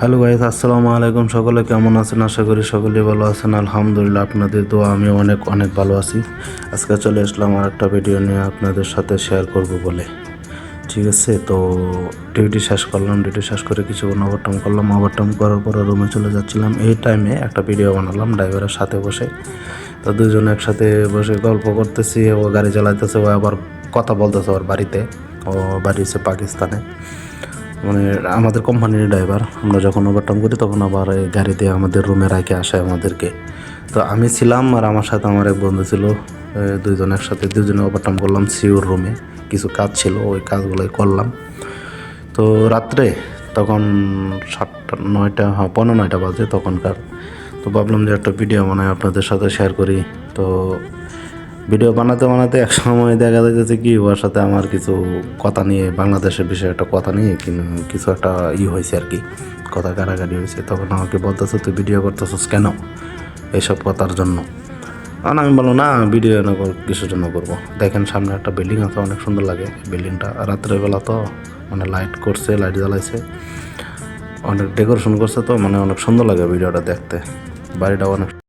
Hello guys আসসালামু আলাইকুম সকলে, কেমন আছেন? আশা করি সকলে ভালো আছেন। আলহামদুলিল্লাহ, আপনাদের তো আমি অনেক অনেক ভালো আছি। আজকে চলে আসলাম আর একটা ভিডিও নিয়ে আপনাদের সাথে শেয়ার করব বলে। ঠিক আছে? তো ডিউটি শেষ করলাম ডিউটি শেষ করে কিছুক্ষণ ওভারটাইম করলাম। ওভারটাইম করার পরে রুমে চলে যাচ্ছিলাম। এই টাইমে একটা ভিডিও বানালাম ড্রাইভারের সাথে বসে। তো দুজন একসাথে বসে গল্প করতেছি, ও গাড়ি চালাইতেছে, ও আবার কথা বলতেছে ওর বাড়িতে। ও বাড়ি হচ্ছে পাকিস্তানে। মানে আমাদের কোম্পানির ড্রাইভার আমরা যখন ওভারটাইম করি তখন আবার গাড়িতে আমাদের রুমে রাখে আসে আমাদেরকে। তো আমি ছিলাম আর আমার সাথে আমার এক বন্ধু ছিল দুইজন একসাথে দুজনে ওভারটাইম করলাম সিউর রুমে কিছু কাজ ছিল, ওই কাজগুলোই করলাম। তো রাত্রে তখন সাতটা, নয়টা হ্যাঁ পনেরো নয়টা বাজে তখনকার। তো ভাবলাম যে একটা ভিডিও বানাই আপনাদের সাথে শেয়ার করি। তো ভিডিও বানাতে বানাতে এক সময় দেখা যাচ্ছে কি, ওর সাথে আমার কিছু কথা নিয়ে, বাংলাদেশের বিষয়ে একটা কথা নিয়ে কিছু একটা ই হয়েছে আর কি, কথা কারাকারি হয়েছে। তখন আমাকে বলতেছে, তুই ভিডিও করতেছিস কেন এইসব কথার জন্য? কারণ আমি বললাম, না ভিডিও না কর- কিসের জন্য করব? দেখেন, সামনে একটা বিল্ডিং আছে, অনেক সুন্দর লাগে বিল্ডিংটা রাত্রেবেলা তো মানে লাইট করছে লাইট জ্বালাইছে। অনেক ডেকোরেশন করছে তো মানে অনেক সুন্দর লাগে ভিডিওটা দেখতে। বাড়িটা অনেক